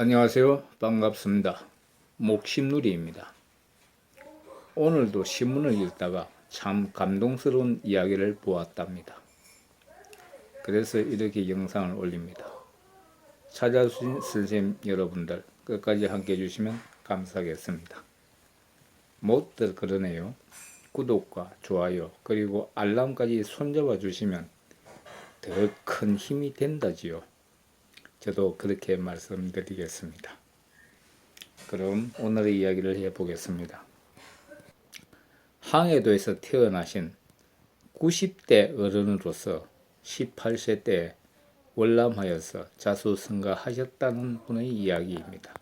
안녕하세요. 반갑습니다. 목심누리입니다. 오늘도 신문을 읽다가 참 감동스러운 이야기를 보았답니다. 그래서 이렇게 영상을 올립니다. 찾아주신 선생님 여러분들 끝까지 함께 해주시면 감사하겠습니다. 못들 그러네요. 구독과 좋아요 그리고 알람까지 손잡아 주시면 더 큰 힘이 된다지요. 저도 그렇게 말씀드리겠습니다. 그럼 오늘의 이야기를 해보겠습니다. 항해도에서 태어나신 90대 어른으로서 18세 때 월남하여서 자수성가하셨다는 분의 이야기입니다.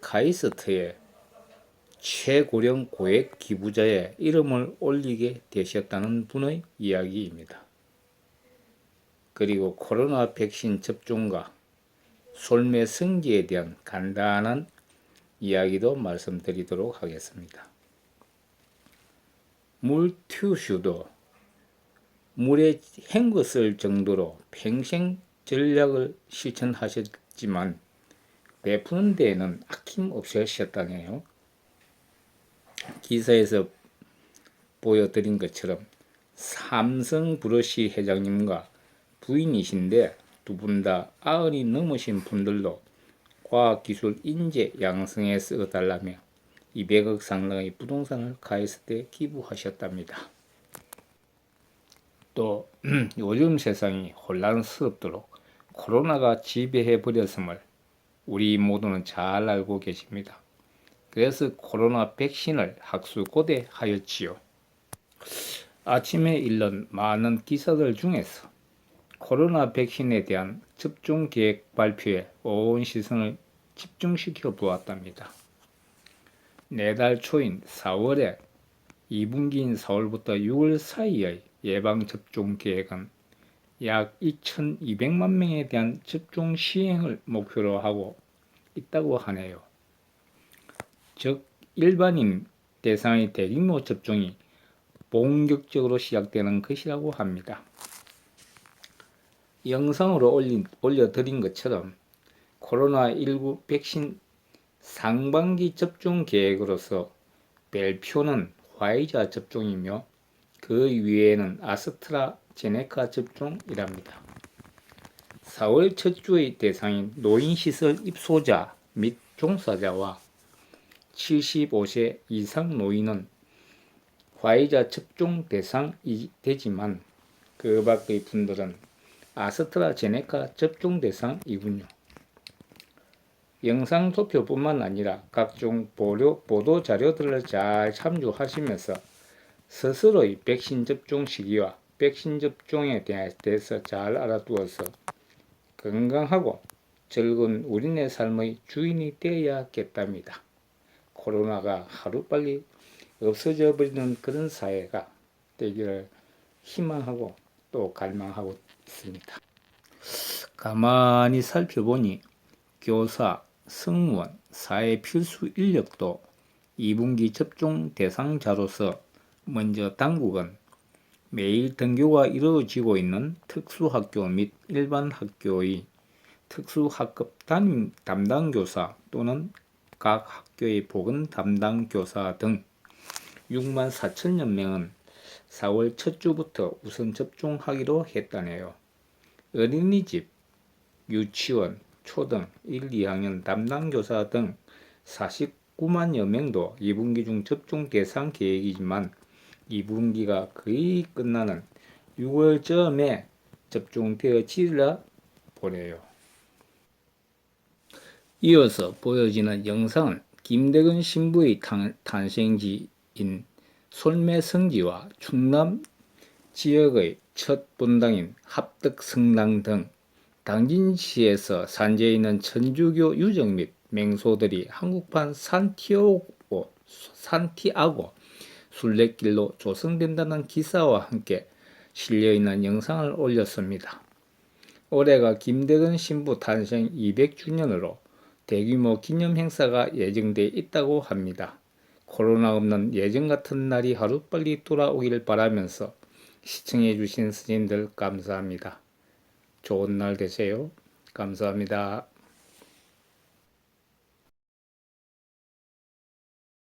카이스트에 최고령 고액 기부자의 이름을 올리게 되셨다는 분의 이야기입니다. 그리고 코로나 백신 접종과 솔매 승기에 대한 간단한 이야기도 말씀드리도록 하겠습니다. 물튜슈도 물에 헹궜을 정도로 평생 전략을 실천하셨지만 베푸는 데에는 아낌없이 하셨다네요. 기사에서 보여드린 것처럼 삼성 브러시 회장님과 부인이신데 두 분 다 아흔이 넘으신 분들도 과학기술 인재 양성에 쓰어달라며 200억 상당의 부동산을 카이스트에 기부하셨답니다. 또 요즘 세상이 혼란스럽도록 코로나가 지배해 버렸음을 우리 모두는 잘 알고 계십니다. 그래서 코로나 백신을 학수고대하였지요. 아침에 읽는 많은 기사들 중에서 코로나 백신에 대한 접종 계획 발표에 온 시선을 집중시켜 보았답니다. 내달 초인 4월에 2분기인 4월부터 6월 사이의 예방 접종 계획은 약 2,200만 명에 대한 접종 시행을 목표로 하고 있다고 하네요. 즉 일반인 대상의 대규모 접종이 본격적으로 시작되는 것이라고 합니다. 영상으로 올린, 올려드린 것처럼 코로나19 백신 상반기 접종 계획으로서 별표는 화이자 접종이며 그 위에는 아스트라제네카 접종이랍니다. 4월 첫 주의 대상인 노인시설 입소자 및 종사자와 75세 이상 노인은 화이자 접종 대상이 되지만 그 밖의 분들은 아스트라제네카 접종 대상이군요. 영상 도표뿐만 아니라 각종 보료, 보도 자료들을 잘 참조하시면서 스스로의 백신 접종 시기와 백신 접종에 대해서 잘 알아두어서 건강하고 즐거운 우리네 삶의 주인이 되어야겠답니다. 코로나가 하루빨리 없어져 버리는 그런 사회가 되기를 희망하고 또 갈망하고 있습니다. 가만히 살펴보니 교사, 승무원, 사회 필수 인력도 2분기 접종 대상자로서 먼저 당국은 매일 등교가 이루어지고 있는 특수학교 및 일반 학교의 특수학급 담임 담당 교사 또는 각 학교의 보건 담당 교사 등 6만 4천여 명은 4월 첫 주부터 우선 접종하기로 했다네요. 어린이집, 유치원, 초등 1, 2학년 담당 교사 등 49만여 명도 2분기 중 접종 대상 계획이지만 2분기가 거의 끝나는 6월 쯤에 접종되어지리라 보네요. 이어서 보여지는 영상은 김대근 신부의 탄생지인 솔매성지와 충남 지역의 첫 본당인 합덕성당 등 당진시에서 산재해 있는 천주교 유적 및 맹소들이 한국판 산티오고, 산티아고 순례길로 조성된다는 기사와 함께 실려있는 영상을 올렸습니다. 올해가 김대근 신부 탄생 200주년으로 대규모 기념 행사가 예정돼 있다고 합니다. 코로나 없는 예전 같은 날이 하루빨리 돌아오길 바라면서 시청해 주신 스님들 감사합니다. 좋은 날 되세요. 감사합니다.